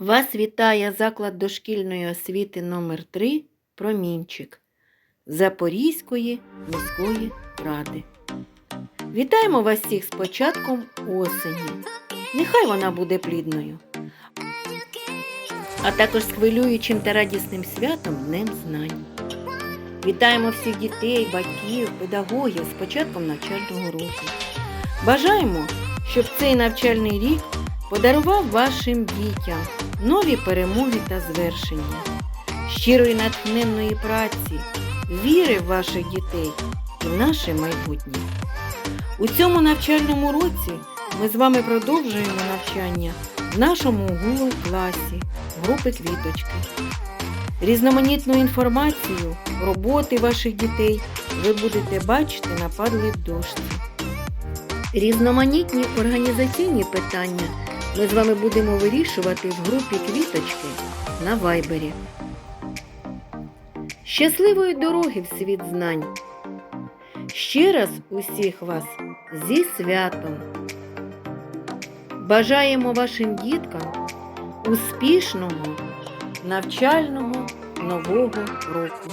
Вас вітає заклад дошкільної освіти номер 3 Промінчик Запорізької міської ради. Вітаємо вас всіх з початком осені. Нехай вона буде плідною. А також з хвилюючим та радісним святом Днем Знань. Вітаємо всіх дітей, батьків, педагогів з початком навчального року. Бажаємо, щоб цей навчальний рік подарував вашим дітям нові перемоги та звершення, щирої натхненної праці, віри в ваших дітей і в наше майбутнє. У цьому навчальному році ми з вами продовжуємо навчання в нашому Google класі групи квіточки. Різноманітну інформацію, роботи ваших дітей ви будете бачити на падлик дошці. Різноманітні організаційні питання ми з вами будемо вирішувати в групі квіточки на вайбері. Щасливої дороги в світ знань! Ще раз усіх вас зі святом! Бажаємо вашим діткам успішного навчального нового року!